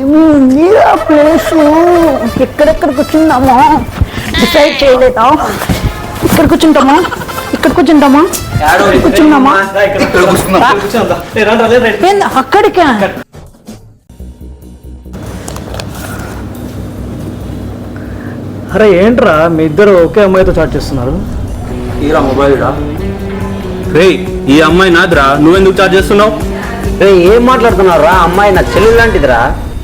ఏముంది ఆ ప్లేస్? ఎక్కడెక్కడ కూర్చుందామా డిసైడ్ చేయలేదా? ఇక్కడ కూర్చుంటామా ఇక్కడ కూర్చుంటామా కూర్చుందామా ఏంది అక్కడికే? అరే ఏంట్రా? మీ ఇద్దరు ఒకే అమ్మాయితో చాట్ చేస్తున్నారు. తీరా మొబైల్ రా ఈ అమ్మాయి నాదిరా. నువ్వెందుకు చార్జ్ చేస్తున్నావు? రే ఏం మాట్లాడుతున్నారు రా అమ్మాయి నా చెల్లి లాంటిదిరా.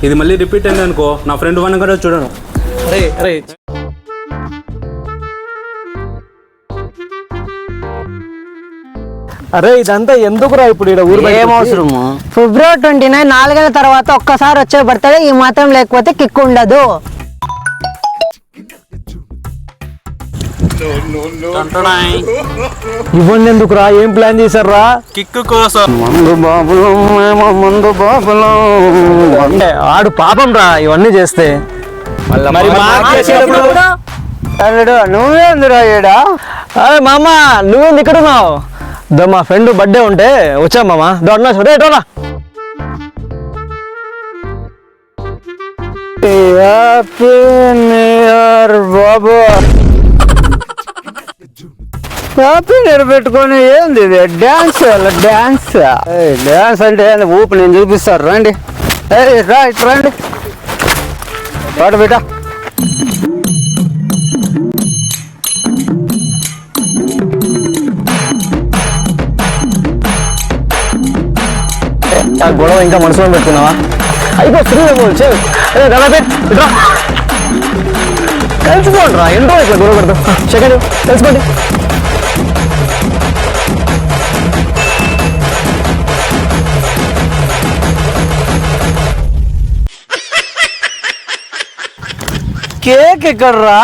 ఇది మళ్ళీ రిపీట్ అయింది అనుకో నా ఫ్రెండ్ వన్ కూడా చూడను. అరే అరే. అరే ఇదంతా ఎందుకురా ఇప్పుడు ఇక్కడ ఊరు ఏం? అవసరము? ఫిబ్రవరి ట్వంటీ నైన్ నాలుగేళ్ళ తర్వాత ఒక్కసారి వచ్చే బర్త్డే ఈ మాత్రం లేకపోతే కిక్ ఉండదు. ఇవ్వండి ఎందుకురా ఏం ప్లాన్ చేశారా కిక్ కోసం. మందు బాబులం మేము మందు బాబులం. ఆడు పాపం రా ఇవన్నీ చేస్తే. మరి అల్లుడు నువ్వేందురా ఈడ? అరే మామ నువ్వేంది ఇక్కడ ఉన్నావు? దో మా ఫ్రెండ్ బర్త్డే ఉంటే వచ్చా మామ. దొడ్నా రే డోరా హ్యాపీ న్యూ ఇయర్ బాబు. హ్యాపీ న్యూ పెట్టుకొని ఏంది ఇది? డ్యాన్స్ డ్యాన్స్ డ్యాన్స్ అంటే ఏంది? ఊపు నేను చూపిస్తారు రండి. రా ఇటు రండి. పాట బిడ్డ ఆ గొడవ ఇంకా మనసులో పెట్టుకున్నావా? అయిపో శ్రీరాము చే అరే కలిసిపోండి రా ఎన్నో ఇట్లా గొడవ పెడతాం సెకండ్ కలిసిపోండి. కేక్ ఎక్కడ రా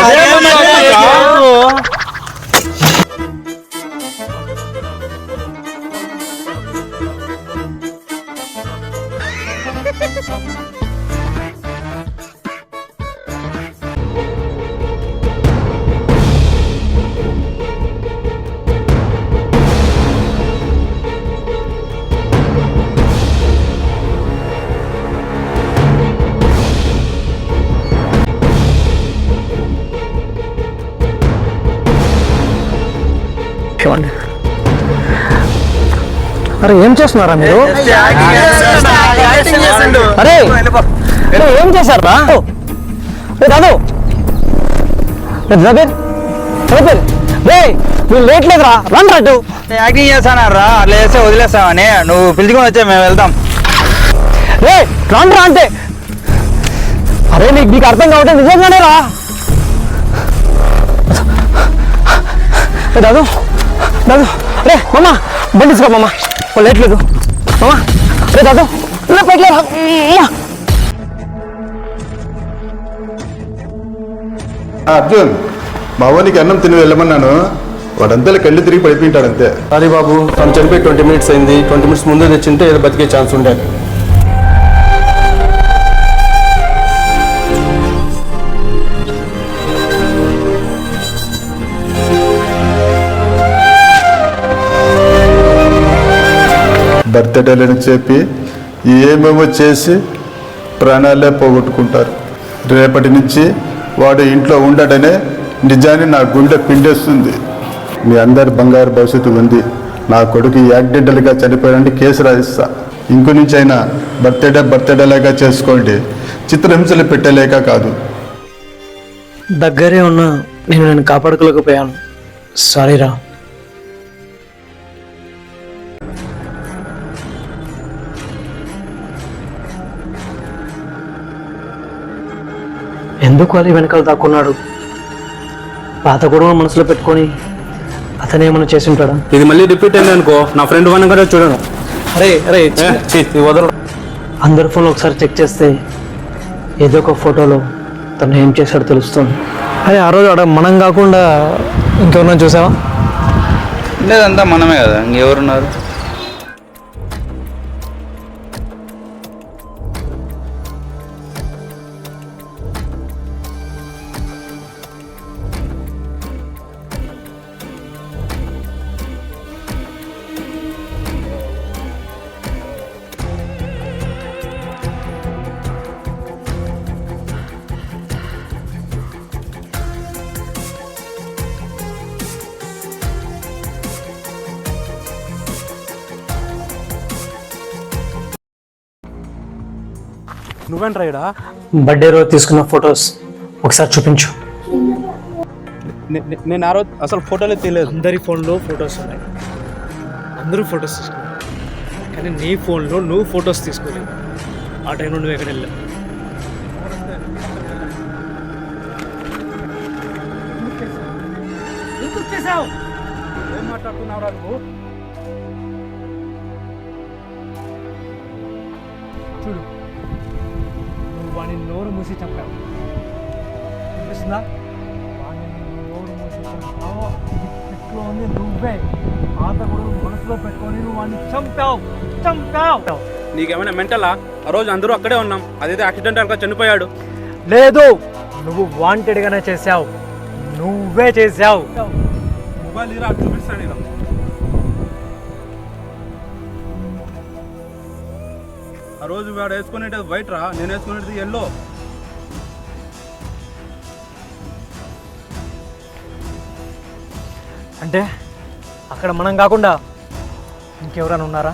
చూడండి అరే ఏం చేస్తున్నారా మీరు? అరే అరే, ఏం చేశారా? రే దాదు రే జబీర్ జబీర్ రే మీరు లేట్ లేదురా రన్ రట్టు యాక్టింగ్ చేస్తానారా? అట్లా చేస్తే వదిలేస్తామని నువ్వు పిలుచుకొని వచ్చే మేము వెళ్దాం రే రన్ రా అంటే. అరే నీకు నీకు అర్థం కావట్టే నిజంగానే రా. దాదు దాదు రే మమ్మ బండి తీసుకో మమ్మ లేట్ లేదు మమ్మ రే. దాదు అర్జున్ మా వానికి అన్నం తిని వెళ్ళమన్నాను. వాడంతా కళ్ళు తిరిగి పడిపోయింటాడు అంతే సారీ బాబు తను చనిపోయి ట్వంటీ మినిట్స్ అయింది. ట్వంటీ మినిట్స్ ముందే తెచ్చింటే బతికే ఛాన్స్ ఉండే. బర్త్డేలని చెప్పి ఏమేమో చేసి ప్రాణాలే పోగొట్టుకుంటారు. రేపటి నుంచి వాడు ఇంట్లో ఉండడనే నిజాన్ని నా గుండె పిండేస్తుంది. మీ అందరి బంగారు భవిష్యత్తు ఉంది. నా కొడుకు యాక్సిడెంటల్గా చనిపోయాడంటే కేసు రాయిస్తా ఇంకు నుంచి అయినా బర్త్డే బర్త్డేలాగా చేసుకోండి. చిత్రహింసలు పెట్టలేక కాదు. దగ్గరే ఉన్న నేను నేను కాపాడుకోలేకపోయాను. సారీరా ఎందుకు అది వెనకాల దాక్కున్నాడు? పాత గొడవ మనసులో పెట్టుకొని అతనేమన్నా చేసి ఉంటాడా ఇది మళ్ళీ రిపీట్ అయింది అనుకో. నా ఫ్రెండ్ వన్ కూడా చూడను. అరే అరే వదలరు. అందరి ఫోన్లో ఒకసారి చెక్ చేస్తే ఏదో ఒక ఫోటోలో తను ఏం చేశాడో తెలుస్తుంది. అరే ఆ రోజు ఆడ మనం కాకుండా ఇంకెవరన్నా చూసావా? లేదంతా మనమే కదా ఇంకెవరున్నారు? నువ్వేంట్రా ఇడా బర్త్డే రోజు తీసుకున్న ఫొటోస్ ఒకసారి చూపించు. నేను ఆ రోజు అసలు ఫోటోలే తీయలేదు. అందరి ఫోన్లో ఫొటోస్ ఉన్నాయి. అందరూ ఫొటోస్ తీసుకున్నారు. కానీ నీ ఫోన్లో నువ్వు ఫొటోస్ తీసుకోలేదు. ఆ టైంలో నువ్వు ఎక్కడ వెళ్ళావు? ఏం మాట్లాడుతున్నావురా నువ్వు? చూడు. వాడిని నోరు మూసి చంపావు అనిపిస్తుందా వాడిని నోరు మూసి చంపావు? పెట్టులో ఉంది నువ్వే. పాత కూడా మనసులో పెట్టుకొని నువ్వు వాడిని చంపావు. చంపావు. నీకేమైనా మెంటలా? ఆ రోజు అందరూ అక్కడే ఉన్నాం. అదైతే యాక్సిడెంటల్గా చనిపోయాడు. లేదు నువ్వు వాంటెడ్ గానే చేసావు నువ్వే చేసావు మొబైల్ ఇరా చూపిస్తాను ఆ రోజు వాడు వేసుకునేది వైట్ రా నేను వేసుకునేది ఎల్లో అంటే అక్కడ మనం కాకుండా ఇంకెవరైనా ఉన్నారా?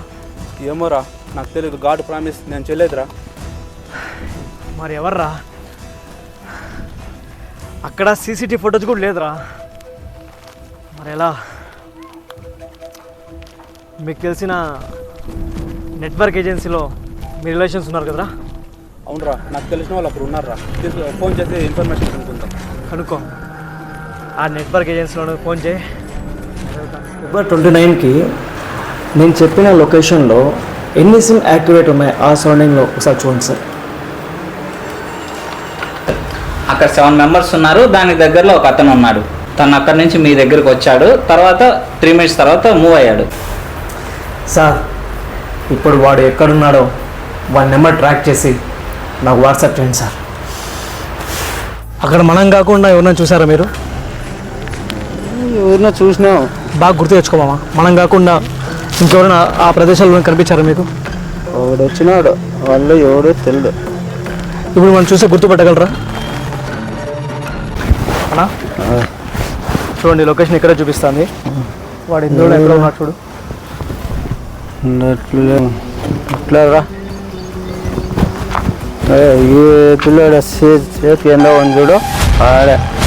ఏమోరా నాకు తెలియదు గాడ్ ప్రామిస్ నేను చెల్లేదురా మరి ఎవర్రా? అక్కడ సీసీటీవీ ఫుటేజ్ కూడా లేదురా. మరి ఎలా? మీకు తెలిసిన నెట్వర్క్ ఏజెన్సీలో మీ రిలేషన్స్ ఉన్నారు కదరా? అవునరా నాకు తెలిసిన వాళ్ళు అక్కడ ఉన్నారా ఫోన్ చేసి ఇన్ఫర్మేషన్ కనుక్కుంటాం కనుక్కో. ఆ నెట్వర్క్ ఏజెన్సీలో ఫోన్ చేయి. ఫిబ్రవరి ట్వంటీ నైన్కి నేను చెప్పిన లొకేషన్లో ఎన్ని సిమ్ యాక్టివేట్ ఉన్నాయి ఆ సరౌండింగ్లో ఒకసారి చూడండి సార్. అక్కడ సెవెన్ మెంబర్స్ ఉన్నారు. దానికి దగ్గరలో ఒక అతను ఉన్నాడు. తను అక్కడి నుంచి మీ దగ్గరకు వచ్చాడు. తర్వాత త్రీ మినిట్స్ తర్వాత మూవ్ అయ్యాడు. సార్ ఇప్పుడు వాడు ఎక్కడున్నాడో వాడి నెంబర్ ట్రాక్ చేసి నాకు వాట్సాప్ చేయండి సార్. అక్కడ మనం కాకుండా ఎవరైనా చూసారా మీరు? ఎవరినో చూసినాం. బాగా గుర్తు తెచ్చుకోమా మనం కాకుండా ఇంకెవరైనా ఆ ప్రదేశాల్లో కనిపించారా మీకు? వచ్చినాడు వాళ్ళు ఎవడో తెలియదు ఇప్పుడు మనం చూస్తే గుర్తుపట్టగలరా? అన్నా? చూడండి లొకేషన్ ఇక్కడే చూపిస్తుంది. వాడు ఇందులో ఎక్కడ ఉన్నాడు చూడు. ఇట్లా రా. ఏ, ఈ పిల్లోడు చే- చేతి ఎండ ఉంది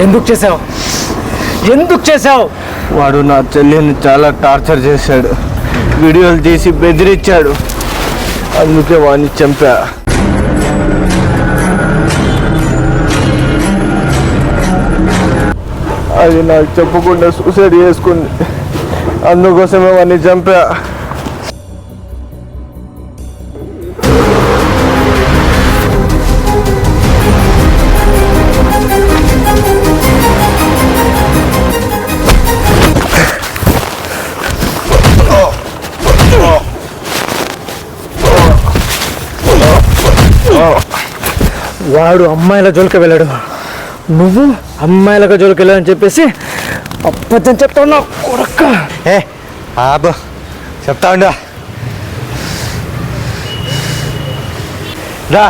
ఎందుకు చేసావు ఎందుకు చేసావు వాడు నా చెల్లిని చాలా టార్చర్ చేశాడు. వీడియోలు తీసి బెదిరించాడు. అందుకే వాడిని చంపా. అది నాకు చెప్పకుండా సూసైడ్ చేసుకుంది. అందుకోసమే వాడిని చంపా. వాడు అమ్మాయిల జోలికి వెళ్ళాడు. నువ్వు అమ్మాయిలకు జోలికి వెళ్ళాలని చెప్పేసి అప్పచ్చని చెప్తావు నా కొడక్క. ఏ ఆబు చెప్తా ఉండు. రా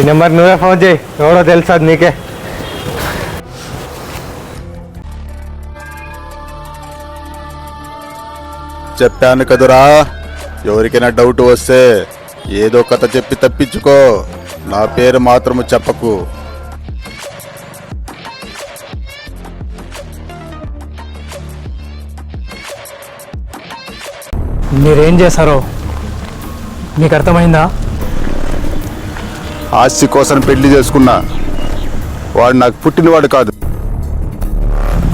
ఈ నెంబర్ నువ్వే ఫోన్ చేయి. ఎవరో తెలుసా నీకే. చెప్పాను కదురా. ఎవరికైనా డౌట్ వస్తే ఏదో కథ చెప్పి తప్పించుకో. నా పేరు మాత్రము చెప్పకు. మీరేం చేశారో? మీకు అర్థమైందా? ఆస్తి కోసం పెళ్ళి చేసుకున్నా. వాడు నాకు పుట్టినవాడు కాదు.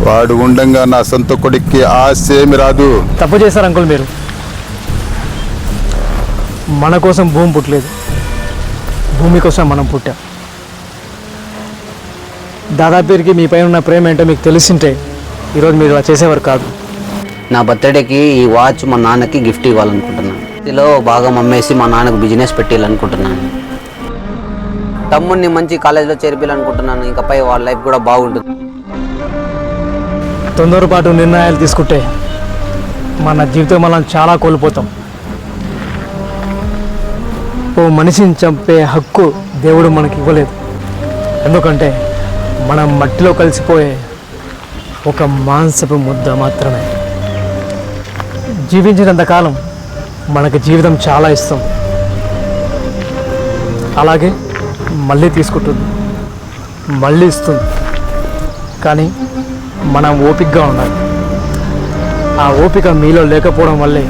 వాడు ఉండంగా నా సొంత కొడుక్కి ఆస్తి ఏమి రాదు. తప్పు చేశారు అంకుల్ మీరు. మన కోసం భూమి పుట్టలేదు. భూమి కోసం మనం పుట్టాం. దాదాపేరుకి మీ పైన ఉన్న ప్రేమ ఏంటో మీకు తెలిసింటే ఈరోజు మీరు ఇలా చేసేవారు కాదు. నా బర్త్డేకి ఈ వాచ్ మా నాన్నకి గిఫ్ట్ ఇవ్వాలనుకుంటున్నాను. ఇందులో భాగం అమ్మేసి మా నాన్నకు బిజినెస్ పెట్టాలనుకుంటున్నాను తమ్ముడిని మంచి కాలేజీలో చేర్పించాలనుకుంటున్నాను ఇంకపై వాళ్ళ లైఫ్ కూడా బాగుంటుంది. తొందరపాటు నిర్ణయాలు తీసుకుంటే మన జీవితం మనం చాలా కోల్పోతాం. ఓ మనిషిని చంపే హక్కు దేవుడు మనకి ఇవ్వలేదు. ఎందుకంటే మనం మట్టిలో కలిసిపోయే ఒక మాంసపు ముద్ద మాత్రమే. జీవించినంతకాలం మనకు మనకి జీవితం చాలా ఇష్టం. అలాగే మళ్ళీ తీసుకుంటుంది. మళ్ళీ ఇస్తుంది. కానీ మనం ఓపికగా ఉండాలి. ఆ ఓపిక మీలో లేకపోవడం వల్లే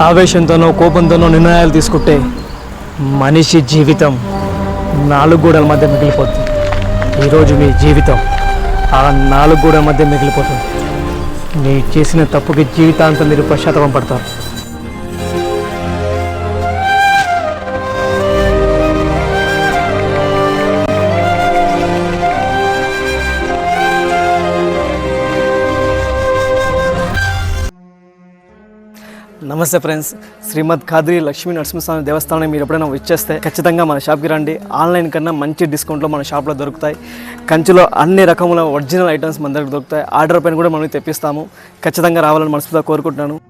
ఆవేశంతోనో కోపంతోనో నిర్ణయాలు తీసుకుంటే మనిషి జీవితం నాలుగు గోడల మధ్య మిగిలిపోతుంది. ఈరోజు మీ జీవితం ఆ నాలుగు గోడల మధ్య మిగిలిపోతుంది. మీరు చేసిన తప్పుకి జీవితాంతం మీరు పశ్చాత్తాపం పడతారు నమస్తే ఫ్రెండ్స్. శ్రీమద్ ఖాద్రి లక్ష్మీ నరసింహస్వామి దేవస్థానం మీరు ఎప్పుడైనా వచ్చేస్తే ఖచ్చితంగా మన షాప్కి రండి. ఆన్లైన్ కన్నా మంచి డిస్కౌంట్లో మన షాప్లో దొరుకుతాయి. కంచులో అన్ని రకముల ఒరిజినల్ ఐటమ్స్ మన దగ్గర దొరుకుతాయి. ఆర్డర్ పైన కూడా మనం తెప్పిస్తాము. ఖచ్చితంగా రావాలని మనసులో కోరుకుంటున్నాను.